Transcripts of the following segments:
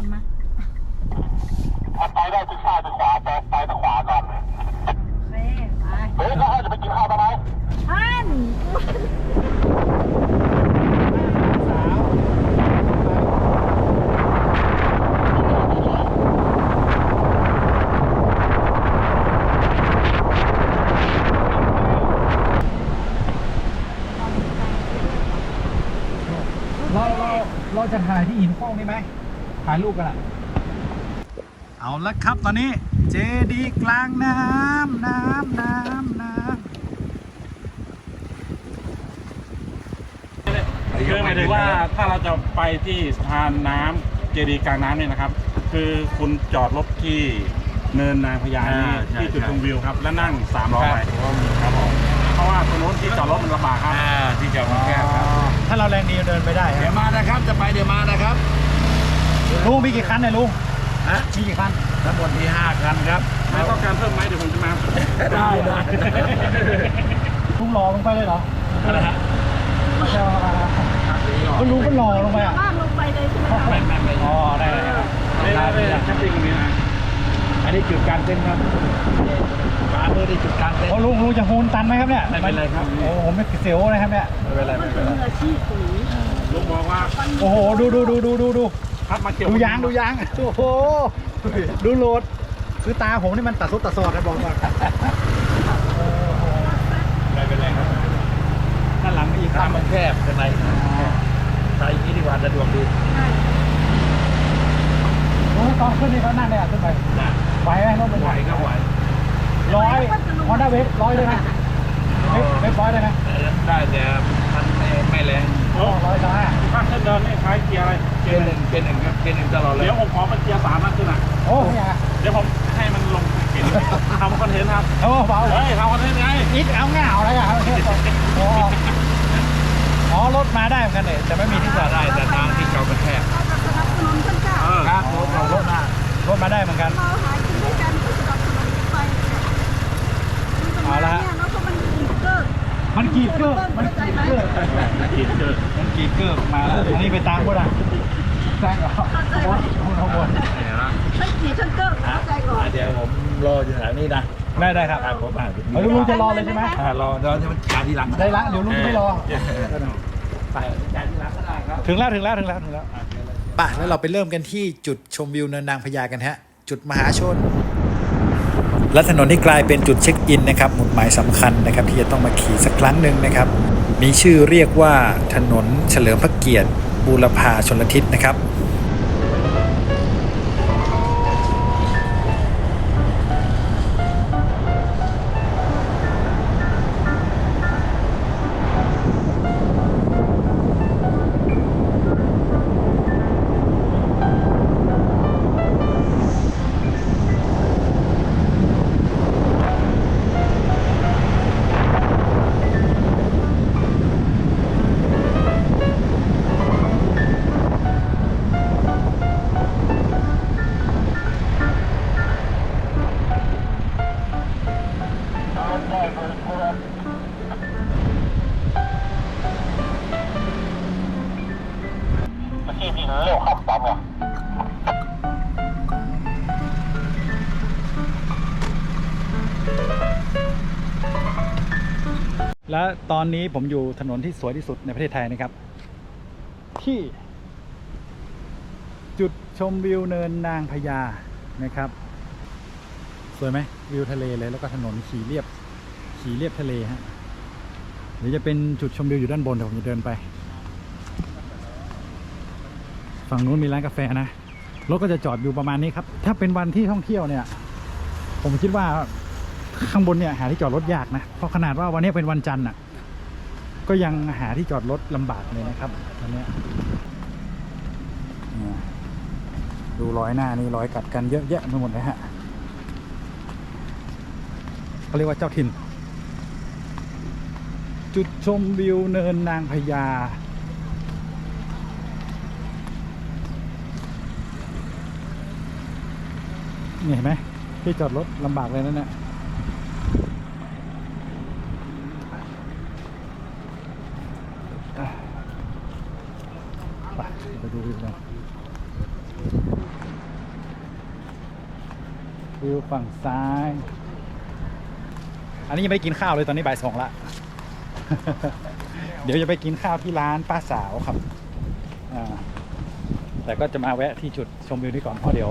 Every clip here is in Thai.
อนมาถ้าไปได้ที่ซ้ายไปขวาไปไปทางขวาก่อนโอเคไปเฮ้ยแล้วให้จะไปกินข้าวทำไมท่านเราเราเราจะถ่ายที่หินโป้งนี่ไหม ถ่ายรูปกันอะเอาละครับตอนนี้เจดีย์กลางน้ำน้ำน้ำน้คือหมายถึงว่าถ้าเราจะไปที่สะพานน้ำเจดีย์กลางน้ำเนี่ยนะครับ คือคุณจอดรถที่เนินนางพญานี่ที่จุดชมวิวครับ แล้วนั่งสามล้อไปครับผมเพราะว่าตรงนู้นที่จอดรถมันลำบากครับที่จะมาแก้ครับำถ้าเราแรงดีเดินไปได้เดี๋ยวมานะครับ จะไปเดี๋ยวมานะครับ ลุงมีกี่คันเนี่ยลุงฮะมีกี่คันทั้งหมดที่ห้าคันครับไม่ต้องการเพิ่มไหมเดี๋ยวผมจะมาได้ได้ลุงรอลงไปเลยเหรออะไรฮะก็ลุงก็รอลงไปอะลากลงไปเลยใช่ไหมคะไม่ไม่ไม่อ๋อได้ได้ครับไม่ได้ไม่ได้แคปปิ้งตรงนี้นะอันนี้จุดกลางเต้นท์ครับขวามือนี่จุดกลางเต้นโอ้ท์ลุงลุงจะโหนตันไหมครับเนี่ยไม่เป็นไรครับโอ้ผมไม่เสียวนะครับเนี่ยไม่เป็นไรมัไม่นเป็เป็นนไรมืออาชีพปุ๋ยลุงบอกว่าโอ้โหดูดูดูดูดูดู พัดมาเกี่ยวดูยางดูยางโอ้โหดูโหลดคือตาผมนี่มันตัดซุดตัดซอดนะบอกก่อนไม่เป็นไรครับด้านหลังมีอีกถ้าคันมันแคบข้างในใส่อย่างนี้ดีกว่าสะดวกดีโอ้ยตอนขึ้นนี่เขานั่งได้อะขึ้นไปนะไหวไหมรถมันไหวก็ไหวร้อยฮอนด้าเวฟร้อยได้ไหม เวฟเวฟร้อยได้ไหมได้แต่มันไม่ไม่แรงโอ้ร้อยได้ข้างเส้นเดินนี่คล้ายเกียร์อะไร เกียร์หนึ่งเกียร์หนึ่งครับ เกียร์หนึ่งตลอดเลย เดี๋ยวผมขอเป็นเกียร์สามนะขึ้นอะโอ้เนี่ยเดี๋ยวผมให้มันลงเห็นทำคอนเทนต์ครับ โอ้เบาเฮ้ยทำคอนเทนต์ไงอีกเอาเงาอะไรอะโอ้อ๋อรถมาได้เหมือนกันเนี่ยแต่ไม่มีที่จอดได้แต่ทางที่เก่ามันแคบเราจะสนับสนุนท่านเจ้าเออครับผมเอารถมารถมาได้เหมือนกัน เกอร์มันกีเกอร์ขีดเจอมันกีเกอร์มาแล้วอันนี้ไปตามก็ได้แซงเหรอขบวนขบวนขบนเดี๋ยวนะท่านขี่ท่านเกอร์เข้าใจก่อนเดี๋ยวผมรออยู่แถวนี้นะได้ได้ครับผมอ่าเฮ้ยลุงจะรอเลยใช่ไหมอ่ารอเดี๋ยวจะมันขาทีหลังได้ละเดี๋ยวลุงไม่รอไปจ่ายทีหลังก็ได้ครับถึงแล้วถึงแล้วถึงแล้วถึงแล้วป่ะแล้วเราไปเริ่มกันที่จุดชมวิวเนินนางพญากันฮะ จุดมหาชน และถนนที่กลายเป็นจุดเช็คอินนะครับหมุดหมายสำคัญนะครับที่จะต้องมาขี่สักครั้งหนึ่งนะครับ มีชื่อเรียกว่าถนนเฉลิมพระเกียรติบูรพาชนลทิศนะครับ เที่ยวข้าปั๊มว่ะและตอนนี้ผมอยู่ถนนที่สวยที่สุดในประเทศไทยนะครับ ที่ จุดชมวิวเนินนางพญานะครับ สวยไหมวิวทะเลเลยแล้วก็ถนนขี่เรียบขี่เรียบทะเลฮะเดี๋ยวจะเป็นจุดชมวิวอยู่ด้านบนเดี๋ยวผมจะเดินไป ฝั่งนู้นมีร้านกาแฟนะรถก็จะจอดอยู่ประมาณนี้ครับ ถ้าเป็นวันที่ท่องเที่ยวเนี่ย ผมคิดว่าข้างบนเนี่ยหาที่จอดรถยากนะเพราะขนาดว่าวันนี้เป็นวันจันทร์อะก็ยังหาที่จอดรถลำบากเลยนะครับตอนนี้ดูรอยหน้านี่รอยกัดกันเยอะแยะไปหมดเลยฮะเขาเรียกว่าเจ้าถิ่น จุดชมวิวเนินนางพญา นี่เห็นไหมที่จอดรถลำบากเลยนั่นแหละไปไปดูวิวกันวิวฝั่งซ้าย อันนี้ยังไม่ได้กินข้าวเลยตอนนี้บ่ายสองละ เดี๋ยวจะไปกินข้าวที่ร้านป้าสาวครับ แต่ก็จะมาแวะที่จุดชมวิวนี้ก่อนเพราะเดี๋ยว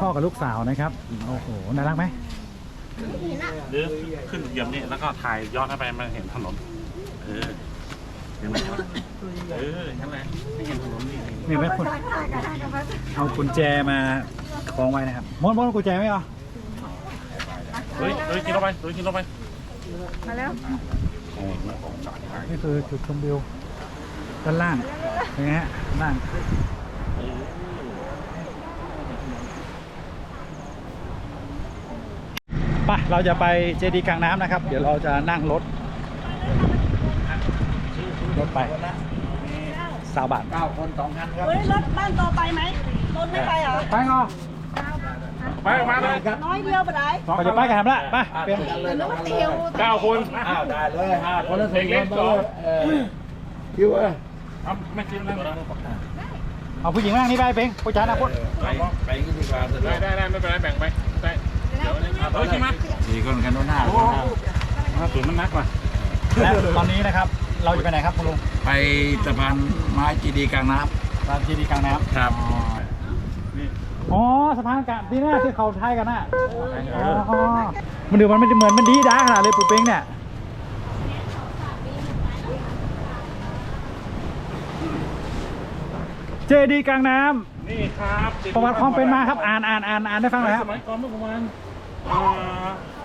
พ่อกับลูกสาวนะครับ โอ้โห น่ารักไหมหรือขึ้นเหยียบนี่แล้วก็ถ่ายย้อนเข้าไปมันเห็นถนน เออเห็นไหมเออนั่นแหละไม่เห็นถนนนี่นี่ไหมคุณเอากุญแจมาคล้องไว้นะครับมดมดเอากุญแจไหมอะเฮ้ยเฮ้ยกินเข้าไปเฮ้ยกินเข้าไปมาแล้วนี่คือจุดชมวิวด้านล่างเป็นไงฮะด้านล่าง ไปเราจะไปเจดีย์กลางน้ำนะครับ เดี๋ยวเราจะนั่งรถรถไปสาวบาทเก้าคนสองคันครับเฮ้ยรถบ้านต่อไปไหมรถไม่ไปเหรอไปงอไปออกมาเลยน้อยเดียวไปไหนเราจะไปกันทำละไปเป็นนึกว่าติวเก้าคนอ้าวได้เลยห้าคนละเด็กเล็กสองเออคิวเออเอาไม่กินแล้วเอาผู้หญิงนั่งนี่ไปเป็นผู้ชายนะพุทธไปไปกันดีกว่าได้ได้ได้ไม่เป็นไรแบ่งไปได้ เฮ้ยใช่ไหมสี่คนกันโน้นห้าโอ้คนห้าห้าศูนย์มันนักว่ะและตอนนี้นะครับเราจะไปไหนครับคุณลุงไปสะพานไม้จีดีกลางน้ร้านเจดีกลางน้ำครับนี่อ๋อสะพานกลางที่หน้าที่เขาไทยกันน่ะมันดูมันไม่เหมือนมันดีด้าขนาดเลยปูเป้งเนี่ยเจดีกลางน้ำนี่ครับประวัติความเป็นมาครับอ่านอ่านอ่านอ่านได้ฟังไหน่อยครับสมัยก่อนเมื่อประมาณ อ่า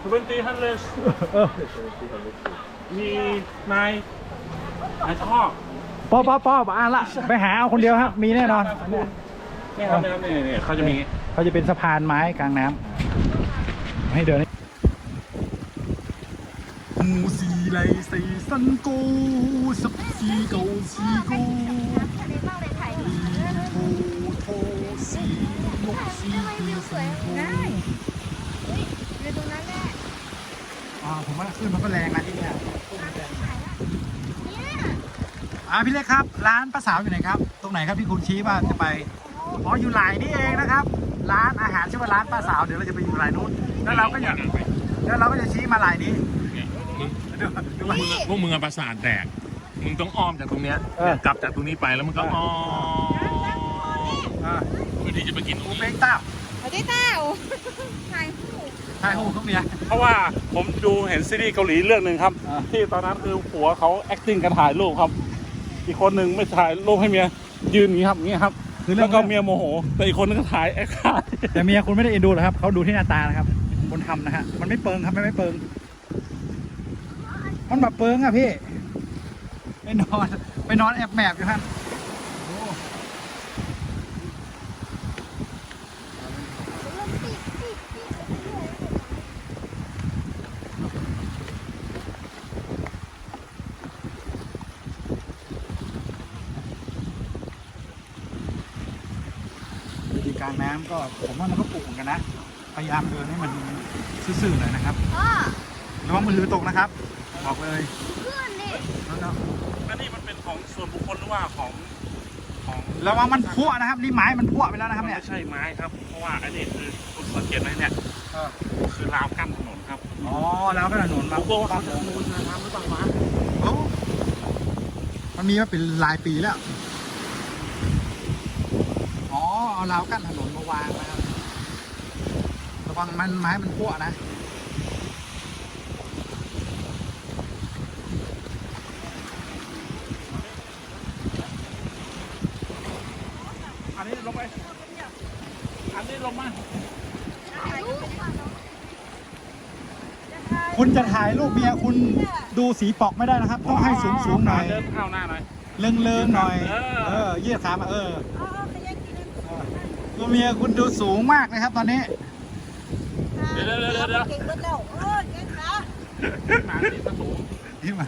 ทเวนตี้ฮันเลสเออมีนายนายชอบปอปอปออ่านละไปหาเอาคนเดียวครับ มีแน่นอน นี่ครับนี่ครับนี่นี่เขาจะมี เขาจะเป็นสะพานไม้กลางน้ำให้เดินมูสีไลสีสันโกสับสีโกสีโก โทโทสีนกสีคือสีโทอ่าผมว่าขึ้นมันก็แรงนะที่เนี่ยอ่าพี่เล็กครับ ร้านป้าสาวอยู่ไหนครับ ตรงไหนครับที่คุณชี้ว่าจะไปอ๋ออยู่หลายนี่เองนะครับ ร้านอาหารชื่อว่าร้านป้าสาวเดี๋ยวเราจะไปอยู่หลายนู้นแล้วเราก็อยากแล้วเราก็จะชี้มาหลายนี้ดูดูว่าพวกมึงอะประสาทแดกมึงต้องอ้อมจากตรงเนี้ยเออกลับจากตรงนี้ไปแล้วมึงก็อ้อมอ่าเพื่อที่จะไปกินตรงปูนี้เป้งต้าเอาได้เต้าถ่ายคู่ ใช่หูเขาเมีย เพราะว่าผมดูเห็นซีรีส์เกาหลีเรื่องหนึ่งครับ อ่า ที่ตอนนั้นคือผัวเขา acting กันถ่ายรูปครับ อีกคนหนึ่งไม่ถ่ายรูปให้เมียยืนอย่างนี้ครับอย่างนี้ครับคือเรื่แล้องวก็เมียโมโห แต่อีกคนนึงก็ถ่ายแอคถ่ายแต่เมียคุณไม่ได้เอ็นดูหรอกครับเขาดูที่หน้าตานะครับ คนทำนะฮะมันไม่เปิงครับไม่ไม่เปิงมันแบบเปิงอะพี่ไปนอนไปนอนแอบแมบอยู่ฮะ กลางน้ำก็ผมว่ามันก็ปลูกเหมือนกันนะ พยายามเดินให้มันซื่อๆหน่อยนะครับระวังมือถือตกนะครับ บอกเลยแล้วอันนี้มันเป็นของส่วนบุคคลหรือว่าของของระวังมันพั่วนะครับนี่ไม้มันพั่วไปแล้วนะครับมันเนี่ยไม่ใช่ไม้ครับเพราะว่าอันนี้คือคุณสังเกตไหมเนี่ยคือราวกั้นถนนครับอ๋อแล้วก็ถนนมาผมบอกว่าเขาจะมูลน้ำหรือเปล่าวะเอ้ามันมีมาเป็นหลายปีแล้ว อ๋อเอา ราวกั้นถนนมาวางนะครับระวังมันไม้มันพั่วนะอันนี้ลงไป อันนี้ลงมา คุณจะถ่ายรูปเมียคุณดูสีปอกไม่ได้นะครับ ต้องให้สูงสูงๆหน่อย เดินเข้าหน้าหน่อย เลิงเลิงๆหน่อย เออ เออ ยืดขามาเออ เอาเอาไปยังกิน ตัวเมียคุณดูสูงมากเลยครับตอนนี้ เดี๋ยวเดี๋ยวเดี๋ยวเดี๋ยว เก่งเบิดแล้วเออเก่งขาหมาที่ประตูที่มา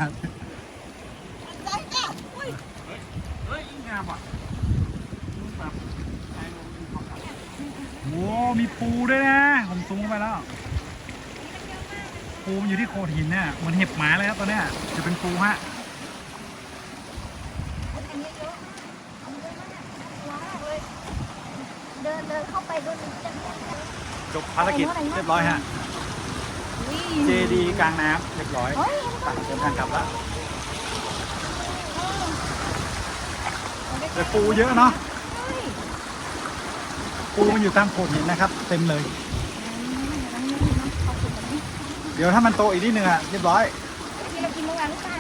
ใจจ้ะอุ้ยเฮ้ยงามว่ะแบบโอ้มีปูด้วยนะ ผมซูมไปแล้ว ปูมันอยู่ที่โขดหินเนี่ยเหมันเห็บหมาเลยครับตัวเนี้ยจะเป็นปูฮะ อันนี้เยอะอันนี้เยอะมากว้าวเลย เดินเดินเข้าไปดูจะจบภารกิจเรียบร้อยฮะเจดีกลางน้ำเรียบร้อยตัดเดินทางกลับแล้วแต่ปูเยอะเนาะปูมันอยู่ตามโขดหินนะครับ เต็มเลยเดี๋ยวถ้ามันโตอีกนิดนึงอะเรียบร้อยที่เรากินเมื่อวานหรือเปล่า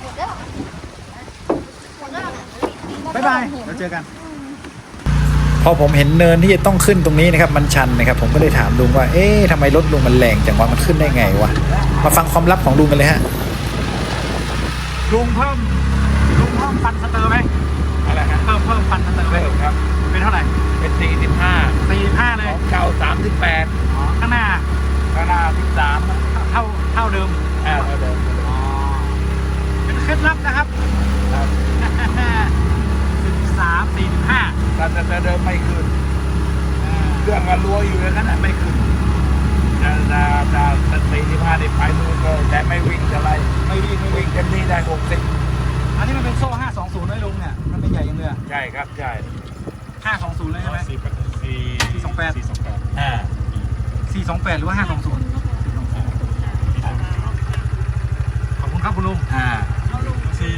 หมดแล้วหมดแล้ว บ๊ายบายเราเจอกันพอผมเห็นเนินที่จะต้องขึ้นตรงนี้นะครับมันชันนะครับ ผมก็เลยถามลุงว่า เอ๊ะทำไมรถลุงมันแรงจังวะมันขึ้นได้ไงวะมาฟังความลับของลุงกันเลยฮะลุงเพิ่มลุงเพิ่มฟันสเตอร์ไหมอะไรฮะ เพิ่มเพิ่มฟันสเตอร์ไหม เพิ่มครับ เป็นเท่าไหร่ เป็นสี่สิบห้า สี่ห้าเลย ของเก่าสามสิบแปด อ๋อข้างหน้า ข้างหน้าสิบสาม เท่าเท่าเดิม อ่าเท่าเดิม อ๋อ เป็นเคล็ดลับนะครับ ครับ สิบสามสี่สิบห้า การจะเดิมไม่ขึ้นเครื่องมันรัวอยู่อย่างนั้นน่ะไม่ขึ้นจะจะจะจะ สี่สิบห้าได้ไปนู่นเลยแต่ไม่วิ่งอะไรไม่วิ่งไม่วิ่วิ่งงเต็มที่ได้หกสิบอันนี้มันเป็นโซ่ 520ด้วยลุงเนี่ยมันเป็นใหญ่ยังเลยอะใช่ครับใช่520เลยใช่ไหม สี่สี่สี่สองแปด สี่สองแปดอ่า428 หรือว่า 520 ขอบคุณครับคุณลุง อ่า สี่